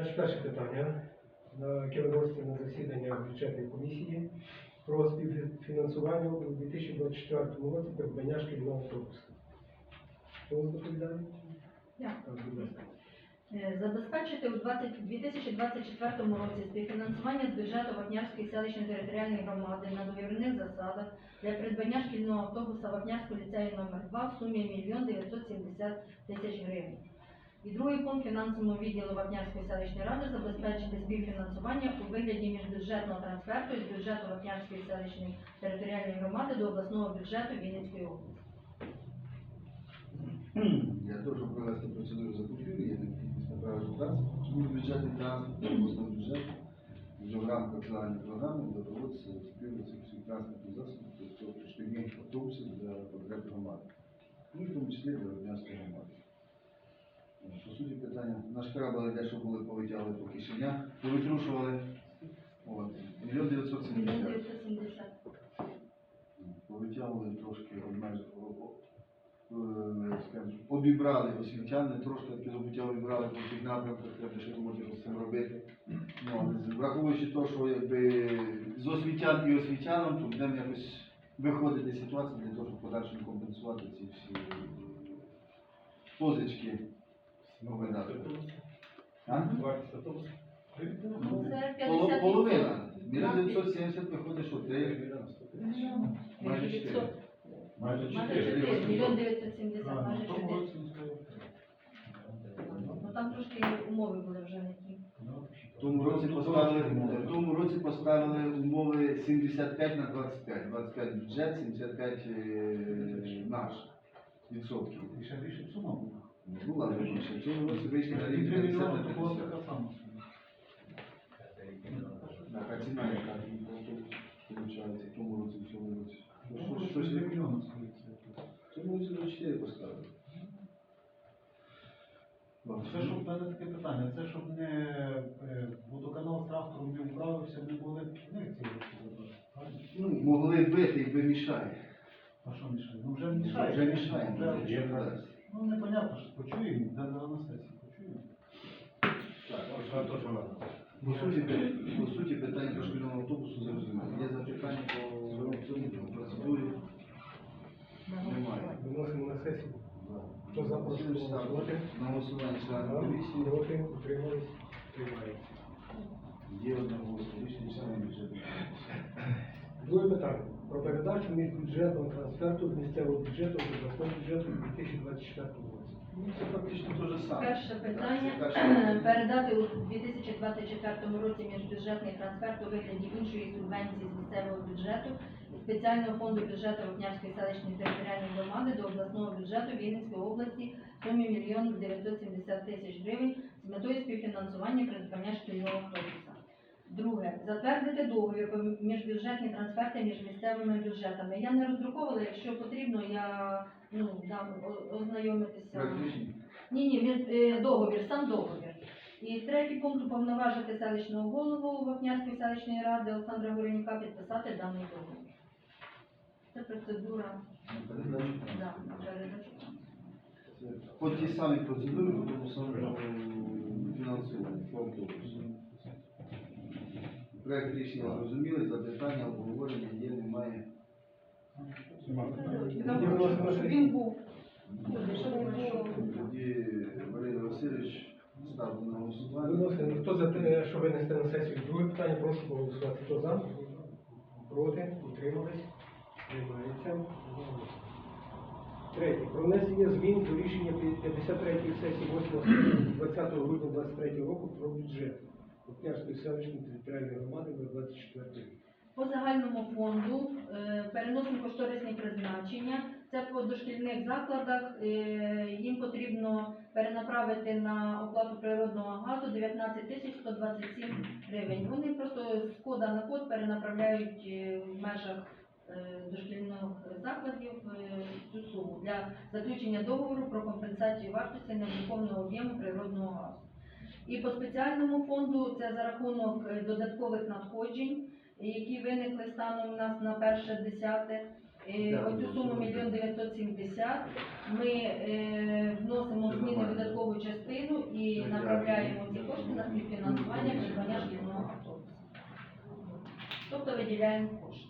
Значить, перше питання, на на засідання бюджетної комісії про співфінансування у 2024 році придбання шкільного автобуса. Хто доповідає? Я. Так, будь ласка. Е, Забезпечити у 20 2024 році співфінансування з бюджету Вапнярської селищної територіальної громади на договірних засадах для придбання шкільного автобуса Вапнярського ліцею номер 2 в сумі 1 970 тисяч гривень. І другий пункт фінансовому відділу Вапнярської селищної ради забезпечити співфінансування у вигляді міжбюджетного трансферту із бюджету Вапнярської селищної територіальної громади до обласного бюджету Вінницької області. Для того, щоб провести процедуру закупівлі, є необхідність направити транспорт, тому бюджетний транспорт, обласного бюджету, вже в рамках загальної програми закупівля цих всіх транспортних засобів, тобто шкільних автобусів для потреб громади. Ну, і в тому числі для Роднянської громади. По суті питання, наш крабали дещо були повитягли по кишенях, повитрушували. От, мільйон дев'ятсот 1 сімдесят. 970. Повитягували трошки обмежили, скажімо, обібрали освітяни, трошки забуття обібрали по всіх напрямках, треба ще думати, що з цим робити. Ну, але з- враховуючи те, що якби з освітян і освітянам, то будемо якось виходити з ситуації для того, щоб в подальшому компенсувати ці всі позички. Ну, видатки. А? Ну, Це 50 Половина. Мільйон 970 виходить, що три. Майже чотири. Відсот- Майже Майже 4. 4, мільйон 970, майже 4. Ну там трошки умови були вже не ті. В тому році поставили, в тому році поставили умови 75 на 25. 25 бюджет, 75 е, наш відсотків. І ще більше сума була. Ну, була раніше. В цьому році вийшли на І рівень 3 50 на мільйони, то була 50. така сама. Така ціна, яка виходить в тому році, в цьому році. Ну, Що- щось Щось 3 мільйони скоріше. в цьому році до 4 поставили. Це щоб в мене таке питання, це щоб не е, водоканал з трактором не вправився, не були б не ці? Ну, могли бити, якби мішає. А що мішає? Ну вже мішає. Вже мішає. Вже- дасть. Ну непонятно, що почуємо, де на сесії почуємо. По суті, по суті, питання по шкільному автобусу зрозуміло. Є запитання по цьому по процедурі? Немає. Виносимо на сесію. Хто за, прошу голосувати. На голосування члени комісії. проти, утримались, приймається. Є одне голосування, рішення члени бюджетної комісії. Друге питання. Про передачу міжбюджетного трансферту з місцевого бюджету до обласного бюджету у 2024 році. Ну, це фактично те ж саме. Перше питання Це перше. передати у 2024 році міжбюджетний трансферт у вигляді іншої субвенції з місцевого бюджету і спеціального фонду бюджету Вапнярської селищної територіальної громади до обласного бюджету Вінницької області в сумі 1 970 тисяч гривень з метою співфінансування придбання шкільного автобуса. Друге, затвердити договір про міжбюджетні трансферти між місцевими бюджетами. Я не роздруковувала, якщо потрібно, я ну, дам ознайомитися. Ні, ні, е, договір, сам договір. І третій пункт уповноважити селищного голову Вапнярської селищної ради Олександра Горенюка підписати даний договір. Це процедура да, передачу. По тій самій процедурі, по тому самому Проект рішення зрозуміли, запитання, обговорення є, немає. Щоб він був. Щоб він був. Тоді Валерій Васильович ставив на голосування. Виносимо. Хто за те, що винести на сесію? Друге питання, прошу проголосувати. Хто за? Проти, утримались, приймається. Третє. Про внесення змін до рішення 53-ї сесії 8 20 грудня 23 року про бюджет Вапнярської селищної територіальної громади на 24 рік. По загальному фонду е, переносимо кошторисні призначення. Це по дошкільних закладах. е, Їм потрібно перенаправити на оплату природного газу 19 тисяч 127 гривень. Вони просто з кода на код перенаправляють е, в межах дошкільних закладів цю суму для заключення договору про компенсацію вартості необхідного об'єму природного газу. І по спеціальному фонду це за рахунок е, додаткових надходжень, які виникли станом у нас на перше десяте. Е, оцю суму 1 970 ми е, вносимо зміни в додаткову частину і направляємо ці кошти на співфінансування придбання шкільного автобуса. Тобто виділяємо кошти.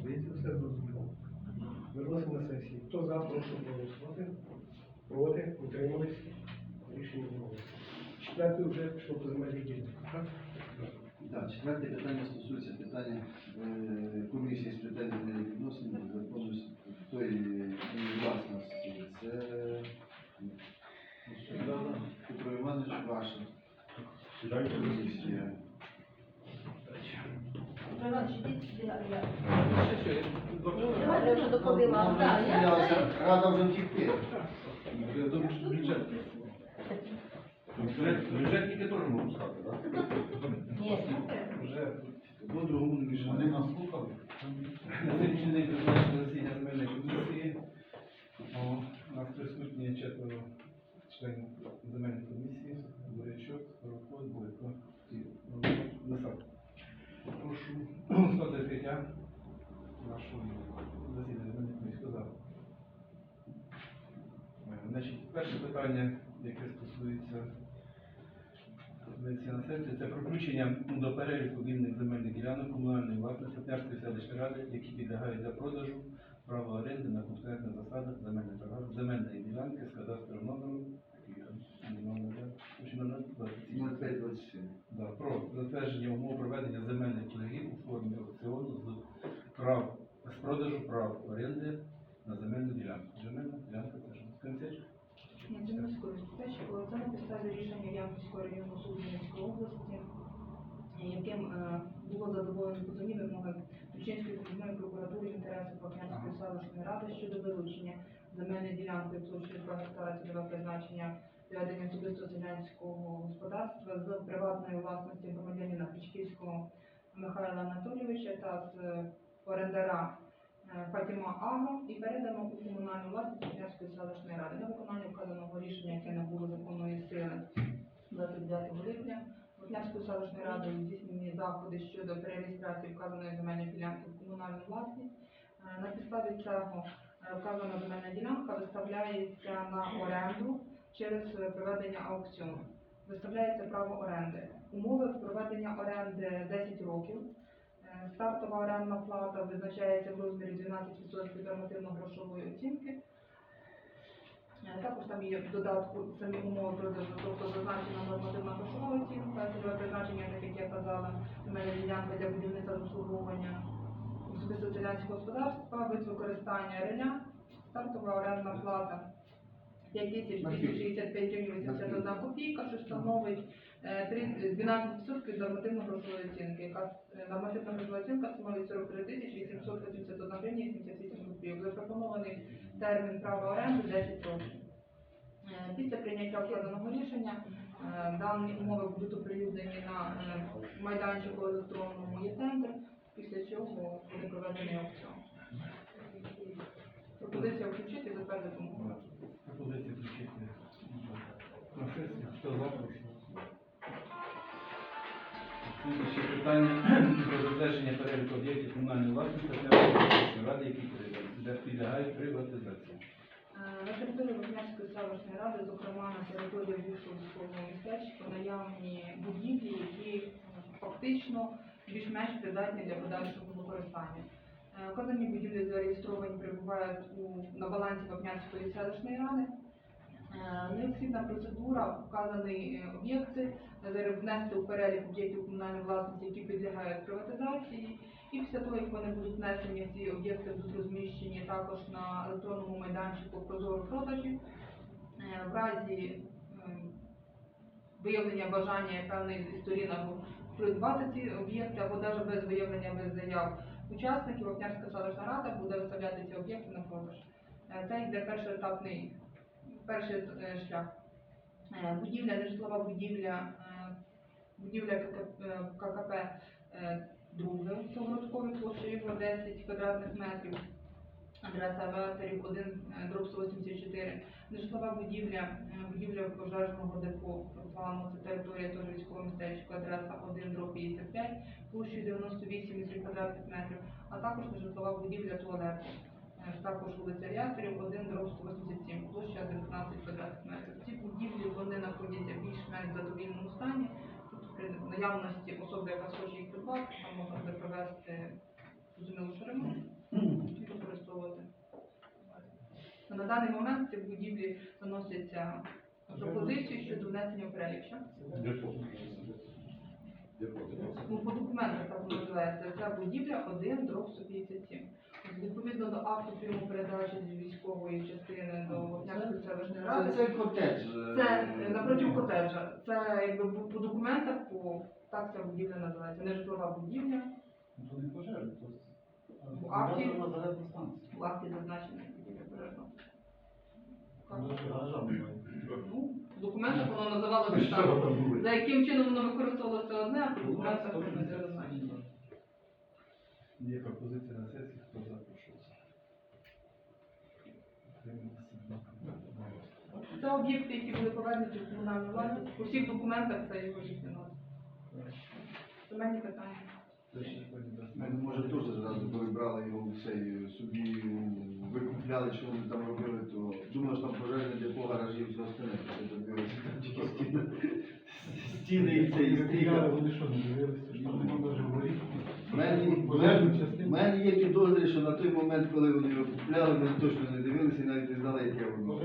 Здається, все зрозуміло. Виносимо сесії. Хто за, прошу голосувати? Проти, утримались. Рішення відмовилося. Четверте вже пішло по земельних ділянках. так? Так, четверте питання стосується питання е, комісії з питань земельних відносин, законності тої і власності. Це Петро Іванович, ваша комісія. Петро Іванович, ідіть сюди, а я. Вже доповіла. Я рада вже втікти. Я думаю, що. Бюджет, перше питання, яке стосується на сесії, це про включення до переліку вільних земельних ділянок комунальної власності Пнярської селищної ради, які підлягають для продажу права оренди на конкурентних засадах земельної торгов- земельної ділянки з кадастровим номером, номер, да? Чи номер 27? 0527. Да, про затвердження умов проведення земельних торгів у формі аукціону з прав з продажу прав оренди на земельну ділянку. Земельна ділянка теж концесія. Ні, це не скористач. Це на підставі Ямпільського районного суду області, яким е, було задоволено позовні вимоги Тульчинської окружної прокуратури в інтересах селищної ради щодо вилучення земельної ділянки площею 2 гектара цільове призначення ведення особистого селянського господарства з приватної власності громадянина Пічківського Михайла Анатолійовича та з е, орендара е, Фатіма Агро і передано у комунальну власність Київської селищної ради на виконання вказаного рішення, яке набуло законної сили 29 липня. Вотнярською селищною радою здійснені заходи щодо перереєстрації вказаної земельної ділянки в комунальну власність. Е, На підставі цього е, вказана земельна ділянка виставляється на оренду через проведення аукціону. Виставляється право оренди. Умови проведення оренди 10 років. Е, Стартова орендна плата визначається в розмірі 12% нормативно-грошової оцінки. Е, Також там є в додатку самі умови продажу, тобто зазначена нормативна грошова оцінка, цільове призначення, так як я казала, земельна ділянка для будівництва обслуговування особисто селянського господарства, вид використання реля, стартова орендна плата 5265 гривень 81 копійка, що становить е, 12% від нормативно-грошової оцінки, яка е, нормативна грошова оцінка становить 43 тисячі 881 гривня 88 копійок. Запропонований термін права оренди 10 років. Е, Після прийняття вказаного рішення е, дані умови будуть оприлюднені на е, майданчику електронному є-центр, після чого буде проведений аукціон. Пропозиція включити затвердити умови. Пропозиція включити. Хто за, прошу. Слідуюче питання про затвердження переліку об'єктів комунальної власності Тернопільської ради, які підлягають приватизації. Е, На території Вогнянської селищної ради, зокрема на території бувшого військового містечка, наявні будівлі, які е, фактично більш-менш придатні для подальшого використання. Е, Вказані будівлі зареєстровані, перебувають у, на балансі Вапнянської селищної ради. Е, Необхідна процедура, вказані е, об'єкти, е, внести у перелік об'єктів комунальної власності, які підлягають приватизації. І після того, як вони будуть внесені, ці об'єкти будуть розміщені також на електронному майданчику Прозоро продажі. Е, В разі е, виявлення бажання певної сторін або придбати ці об'єкти, або навіть без виявлення без заяв учасників, Вапнярська селищна рада буде виставляти ці об'єкти на продаж. Е, Це йде перший етапний перший е, шлях. Будівля, нежитлова будівля, будівля КК ККП друге, Совгородкові площею його 10 квадратних метрів. Адреса авіаторів 1, е, дроб 184. Нежитлова будівля, е, будівля пожежного депо, так це територія військового містечка, адреса 1, дроб 55, площею 98,3 квадратних метрів, а також нежитлова будівля туалету. Е, Також вулиця Авіаторів, 1, дроб 187, площа 19 квадратних метрів. Ці будівлі вони знаходяться більш-менш задовільному стані. При наявності особи, яка хоче їх придбати, там можна буде провести зрозуміло, що ремонт і використовувати. На даний момент ці будівлі заносяться пропозиції щодо внесення в Ну, по документах так називається. Ця будівля 1 дроб 157. Відповідно до акту прийому передачі з військової частини селищної Це, ради. це котедж. е, Це е, напротив котеджа. Це якби по документах, по так ця будівля називається. Не житлова будівля. Ну, не пожежа, то В акті? В акті зазначена будівля гаража немає. Ну, в документах воно називалося так. За яким чином воно використовувалося одне, а по документах воно не зазначено. Є пропозиція на сесії, хто за, прошу. Це об'єкти, які були повернуті в комунальну власність. У всіх документах це його їхні назви. Земельні питання. Ми, може, теж зразу коли брали його все і собі викупляли, що вони там робили, то думали, що там пожежне депо, гаражі і все остальне. Це дивилися, там тільки стіни. Стіни і це, і стріка. Вони що, не дивилися, що там? У мене, є підозри, що на той момент, коли вони його купляли, вони точно не дивилися і навіть не знали, яке воно.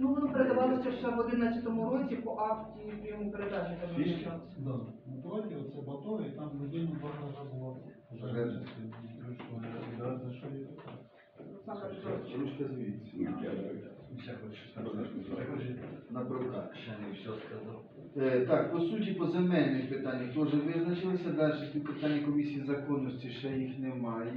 Ну, воно передавалося ще в 11 році по акті прийому передачі. там Фішки? Да. Напроти, оце бато, і там недільно два гаража за що є? Ручка звідси. Сказати. На прокат. Ще не все сказав. Е, Так, по суті, по земельних питаннях теж визначилися. Далі питання комісії законності ще їх немає.